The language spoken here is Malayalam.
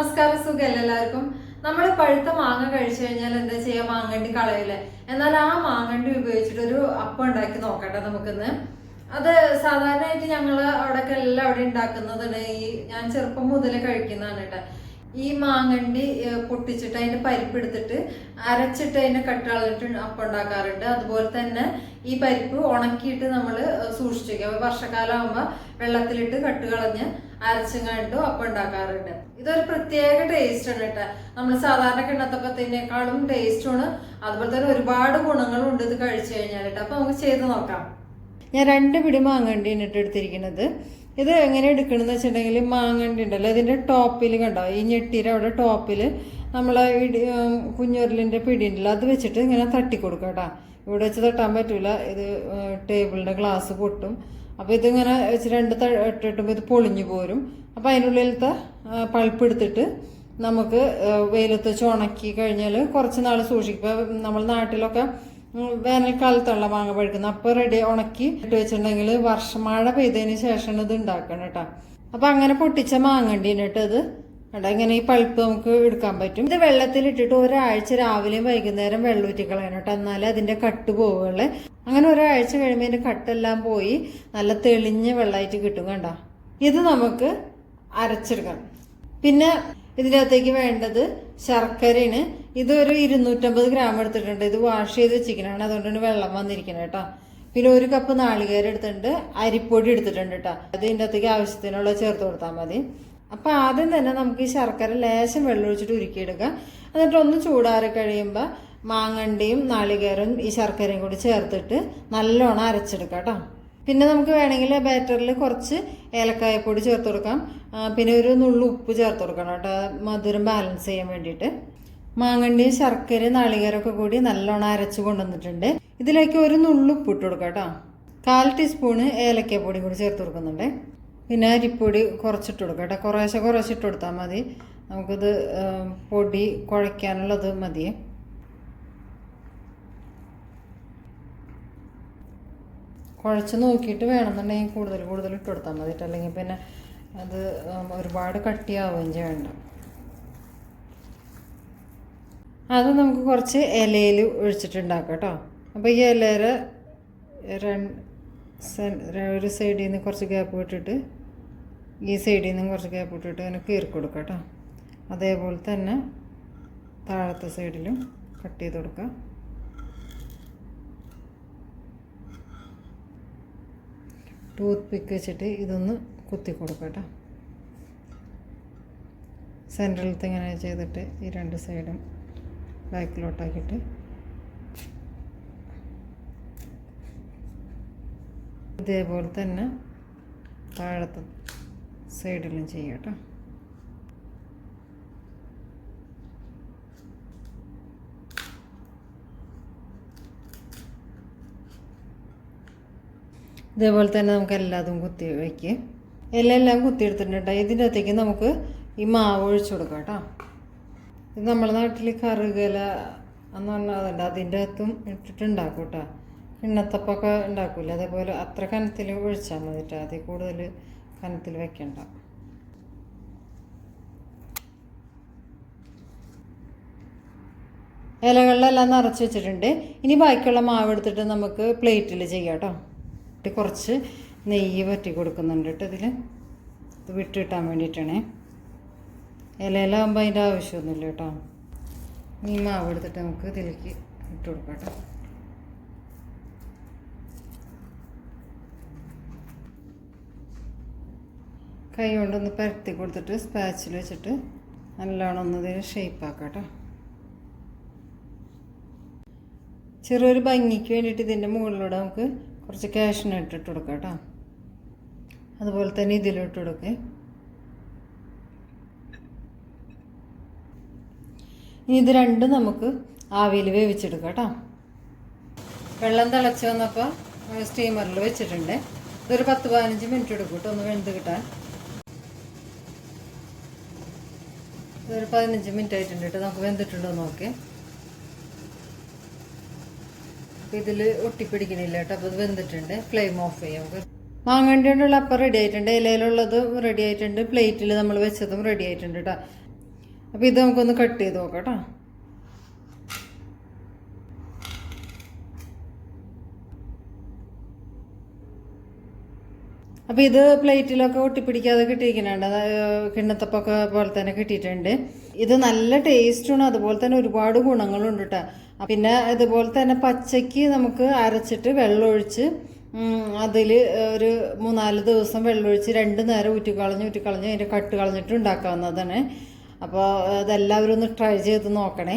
നമസ്കാരം സുഖമല്ല എല്ലാവർക്കും? നമ്മൾ പഴുത്ത മാങ്ങ കഴിച്ചു കഴിഞ്ഞാൽ എന്താ ചെയ്യാ? മാങ്ങണ്ടി കളയില്ലേ? എന്നാൽ ആ മാങ്ങണ്ടി ഉപയോഗിച്ചിട്ട് ഒരു അപ്പം ഉണ്ടാക്കി നോക്കട്ടെ നമുക്കിന്ന്. അത് സാധാരണയായിട്ട് ഞങ്ങൾ അവിടെയൊക്കെ എല്ലാം അവിടെ ഉണ്ടാക്കുന്നതാണ്. ഈ ഞാൻ ചെറുപ്പം മുതലേ കഴിക്കുന്നതാണ് കേട്ടോ. ഈ മാങ്ങണ്ടി പൊട്ടിച്ചിട്ട് അതിന്റെ പരിപ്പ് എടുത്തിട്ട് അരച്ചിട്ട് അതിന്റെ കട്ടാളിട്ട് അപ്പം ഉണ്ടാക്കാറുണ്ട്. അതുപോലെ തന്നെ ഈ പരിപ്പ് ഉണക്കിയിട്ട് നമ്മൾ സൂക്ഷിച്ചു വെക്കും അപ്പൊ വർഷക്കാലം ആകുമ്പോൾ വെള്ളത്തിലിട്ട് കട്ട് കളഞ്ഞ് അരച്ചും കണ്ടും അപ്പം ഉണ്ടാക്കാറുണ്ട്. ഇതൊരു പ്രത്യേക ടേസ്റ്റ് ആണ് കേട്ടോ. നമ്മൾ സാധാരണ കിണ്ണത്തപ്പത്തിനേക്കാളും ടേസ്റ്റുമാണ് അതുപോലെ തന്നെ ഒരുപാട് ഗുണങ്ങളും ഉണ്ട് ഇത് കഴിച്ചു കഴിഞ്ഞാൽ കേട്ടോ. അപ്പോൾ നമുക്ക് ചെയ്ത് നോക്കാം. ഞാൻ രണ്ട് പിടി മാങ്ങണ്ടിയാണ് എടുത്തിരിക്കുന്നത്. ഇത് എങ്ങനെ എടുക്കണമെന്ന് വെച്ചിട്ടുണ്ടെങ്കിൽ മാങ്ങണ്ടി ഉണ്ടല്ലോ ഇതിന്റെ ടോപ്പിൽ കണ്ടോ? ഈ ഞെട്ടിയുടെ അവിടെ ടോപ്പിൽ നമ്മൾ ഇടി കുഞ്ഞുരലിന്റെ പിടി ഉണ്ടല്ലോ. അത് വെച്ചിട്ട് ഇങ്ങനെ തട്ടി കൊടുക്കുക കേട്ടോ. ഇവിടെ വെച്ച് തട്ടാൻ പറ്റില്ല ഇത് ടേബിളിന്റെ ഗ്ലാസ് പൊട്ടും. അപ്പോൾ ഇതിങ്ങനെ വെച്ച് രണ്ട് തട്ടിട്ടുമ്പോൾ ഇത് പൊളിഞ്ഞു പോരും. അപ്പോൾ അതിനുള്ളിലത്തെ പൾപ്പ് എടുത്തിട്ട് നമുക്ക് വെയിലത്ത് വെച്ച് ഉണക്കി കഴിഞ്ഞാൽ കുറച്ച് നാൾ സൂക്ഷിക്കും. നമ്മൾ നാട്ടിലൊക്കെ വേനൽക്കാലത്തുള്ള മാങ്ങ പഴുക്കുന്നത് അപ്പോൾ റെഡി ഉണക്കി ഇട്ട് വെച്ചിട്ടുണ്ടെങ്കിൽ വർഷം മഴ പെയ്തതിന് ശേഷമാണ് ഇത് ഉണ്ടാക്കണം കേട്ടോ. അപ്പം അങ്ങനെ പൊട്ടിച്ച മാങ്ങണ്ടീന് ഇത്. കേട്ടോ ഇങ്ങനെ ഈ പൾപ്പ് നമുക്ക് എടുക്കാൻ പറ്റും. ഇത് വെള്ളത്തിലിട്ടിട്ട് ഒരാഴ്ച രാവിലെയും വൈകുന്നേരം വെള്ളൂറ്റി കളയണം കേട്ടോ. എന്നാലേ അതിന്റെ കട്ട് പോവുകയുള്ളു. അങ്ങനെ ഒരാഴ്ച കഴിയുമ്പോൾ അതിന്റെ കട്ടെല്ലാം പോയി നല്ല തെളിഞ്ഞ വെള്ളമായിട്ട് കിട്ടും കണ്ടോ? ഇത് നമുക്ക് അരച്ചെടുക്കണം പിന്നെ ഇതിനകത്തേക്ക് വേണ്ടത് ശർക്കരയാണ്. ഇത് ഒരു ഇരുന്നൂറ്റമ്പത് ഗ്രാം എടുത്തിട്ടുണ്ട്. ഇത് വാഷ് ചെയ്ത് അതുകൊണ്ട് തന്നെ വെള്ളം വന്നിരിക്കണം കേട്ടോ. പിന്നെ ഒരു കപ്പ് നാളികേരം എടുത്തിട്ടുണ്ട്. അരിപ്പൊടി എടുത്തിട്ടുണ്ട് കേട്ടോ. അത് ഇതിന്റെ അകത്തേക്ക് ആവശ്യത്തിനുള്ള ചേർത്ത് കൊടുത്താൽ മതി. അപ്പോൾ ആദ്യം തന്നെ നമുക്ക് ഈ ശർക്കര ലേശം വെള്ളം ഒഴിച്ചിട്ട് ഉരുക്കിയെടുക്കാം എന്നിട്ട് ഒന്ന് ചൂടാറി കഴിയുമ്പോൾ മാങ്ങണ്ടിയും നാളികേരവും ഈ ശർക്കരയും കൂടി ചേർത്തിട്ട് നല്ലോണം അരച്ചെടുക്കാം കേട്ടോ. പിന്നെ നമുക്ക് വേണമെങ്കിൽ ബാറ്ററിൽ കുറച്ച് ഏലക്കായപ്പൊടി ചേർത്ത് കൊടുക്കാം. പിന്നെ ഒരു നുള്ളു ഉപ്പ് ചേർത്ത് കൊടുക്കണം കേട്ടോ. മധുരം ബാലൻസ് ചെയ്യാൻ വേണ്ടിയിട്ട്. മാങ്ങണ്ടിയും ശർക്കരയും നാളികേരമൊക്കെ കൂടി നല്ലോണം അരച്ച് കൊണ്ടുവന്നിട്ടുണ്ട്. ഇതിലേക്ക് ഒരു നുള്ളു ഉപ്പ് ഇട്ട് കൊടുക്കാം കേട്ടോ. കാൽ ടീസ്പൂണ് ഏലക്കാപ്പൊടി കൂടി ചേർത്ത് കൊടുക്കുന്നുണ്ട്. പിന്നെ അരിപ്പൊടി കുറച്ചിട്ട് കൊടുക്കാം കേട്ടോ. കുറേശ്ശെ കുറേശ്ശെ ഇട്ട് കൊടുത്താൽ മതി. നമുക്കിത് പൊടി കുഴയ്ക്കാനുള്ളത് മതി. കുഴച്ച് നോക്കിയിട്ട് വേണമെന്നുണ്ടെങ്കിൽ കൂടുതൽ കൂടുതൽ ഇട്ട് കൊടുത്താൽ മതി അല്ലെങ്കിൽ പിന്നെ അത് ഒരുപാട് കട്ടിയാവുകയും ചെയ്യണ്ട. അത് നമുക്ക് കുറച്ച് ഇലയിൽ ഒഴിച്ചിട്ടുണ്ടാക്കാം കേട്ടോ. അപ്പോൾ ഈ ഇലയിൽ ഒരു സൈഡിൽ നിന്ന് കുറച്ച് ഗ്യാപ്പ് വിട്ടിട്ട് ഈ സൈഡിൽ നിന്നും കുറച്ച് ഗ്യാപ്പ് വിട്ടിട്ട് അതിന് കൊടുക്കാം കേട്ടോ. അതേപോലെ തന്നെ താഴത്തെ സൈഡിലും കട്ട് ചെയ്ത് കൊടുക്കുക ടൂത്ത് പിക്ക് വെച്ചിട്ട് ഇതൊന്ന് കുത്തി കൊടുക്കാം കേട്ടോ. സെൻട്രലത്തെ ഇങ്ങനെ ചെയ്തിട്ട് ഈ രണ്ട് സൈഡും ബാക്കിലോട്ടാക്കിയിട്ട്. ഇതേപോലെ തന്നെ താഴത്തെ സൈഡിലും ചെയ്യാം കേട്ടോ. ഇതേപോലെ തന്നെ നമുക്ക് എല്ലാതും കുത്തി വയ്ക്കുക എല്ലാം എല്ലാം കുത്തിയെടുത്തിട്ടുണ്ട് ഇതിന്റെ അകത്തേക്ക് നമുക്ക് ഈ മാവ് ഒഴിച്ചു കൊടുക്കാം കേട്ടോ. ഇത് നമ്മുടെ നാട്ടിൽ കറുകല എന്ന് പറഞ്ഞാൽ അതിന്റെ അകത്തും ഇട്ടിട്ടുണ്ടാക്കും കേട്ടോ കിണ്ണത്തപ്പൊക്കെ ഉണ്ടാക്കൂല? അതേപോലെ അത്ര കനത്തിൽ ഒഴിച്ചാൽ മതി കേട്ടോ അതിൽ കൂടുതൽ കനത്തിൽ വെക്കണ്ട. ഇലകളിലെല്ലാം നിറച്ച് വെച്ചിട്ടുണ്ട്. ഇനി ബാക്കിയുള്ള മാവ് എടുത്തിട്ട് നമുക്ക് പ്ലേറ്റിൽ ചെയ്യാം കേട്ടോ കുറച്ച് നെയ്യ് പറ്റി കൊടുക്കുന്നുണ്ട് കേട്ടോ ഇതിൽ ഇത് വിട്ട് കിട്ടാൻ വേണ്ടിയിട്ടാണേ ഇലയിലാകുമ്പോൾ അതിന്റെ ആവശ്യമൊന്നുമില്ല കേട്ടോ. ഈ മാവ് എടുത്തിട്ട് നമുക്ക് ഇതിലേക്ക് ഇട്ട് കൊടുക്കാം കേട്ടോ. കൈ കൊണ്ടൊന്ന് പരത്തി കൊടുത്തിട്ട് സ്പാച്ചിൽ വെച്ചിട്ട് നല്ലോണം ഒന്ന് ഇതിന് ഷേപ്പാക്കാം കേട്ടോ. ചെറിയൊരു ഭംഗിക്ക് വേണ്ടിയിട്ട് ഇതിന്റെ മുകളിലൂടെ നമുക്ക് കുറച്ച് കാഷ്നട്ട് ഇട്ട് കൊടുക്കാം കേട്ടോ. അതുപോലെ തന്നെ ഇതിലിട്ട് ഇട്ട് ഇനി ഇത് രണ്ടും നമുക്ക് ആവിയിൽ വേവിച്ചെടുക്കാം കേട്ടോ. വെള്ളം തിളച്ച് വന്നപ്പോൾ സ്റ്റീമറിൽ വെച്ചിട്ടുണ്ട്. ഇതൊരു പത്ത് പതിനഞ്ച് മിനിറ്റ് എടുക്കും കേട്ടോ ഒന്ന് വെന്ത് കിട്ടാൻ. ഇതൊരു പതിനഞ്ച് മിനിറ്റ് ആയിട്ടുണ്ട് കേട്ടോ നമുക്ക് വെന്തിട്ടുണ്ടോ നോക്കേ ഇതിൽ ഒട്ടിപ്പിടിക്കണില്ല കേട്ടോ അപ്പോൾ ഇത് വെന്തിട്ടുണ്ട്. ഫ്ലെയിം ഓഫ് ചെയ്യാം. നമുക്ക് മാങ്ങണ്ടി അപ്പം റെഡി ആയിട്ടുണ്ട്. ഇലയിലുള്ളതും റെഡി ആയിട്ടുണ്ട്. പ്ലേറ്റിൽ നമ്മൾ വെച്ചതും റെഡി ആയിട്ടുണ്ട് കേട്ടോ. അപ്പോൾ ഇത് നമുക്കൊന്ന് കട്ട് ചെയ്ത് നോക്കാം കേട്ടോ അപ്പോൾ ഇത് പ്ലേറ്റിലൊക്കെ ഒട്ടിപ്പിടിക്കാതെ കിട്ടിയിരിക്കുന്നുണ്ട്. അത് കിണ്ണത്തപ്പൊക്കെ പോലെ തന്നെ കിട്ടിയിട്ടുണ്ട്. ഇത് നല്ല ടേസ്റ്റുമാണ് അതുപോലെ തന്നെ ഒരുപാട് ഗുണങ്ങളുണ്ട് കേട്ടോ പിന്നെ ഇതുപോലെ തന്നെ പച്ചയ്ക്ക് നമുക്ക് അരച്ചിട്ട് വെള്ളമൊഴിച്ച് അതിൽ ഒരു മൂന്നാൽ ദിവസം വെള്ളമൊഴിച്ച് രണ്ട് നേരം ഊറ്റിക്കളഞ്ഞ് ഊറ്റിക്കളഞ്ഞ് അതിന്റെ കട്ട് കളഞ്ഞിട്ട് ഉണ്ടാക്കാവുന്നതാണ്. അപ്പോൾ ഇതെല്ലാവരും ഒന്ന് ട്രൈ ചെയ്ത് നോക്കണേ.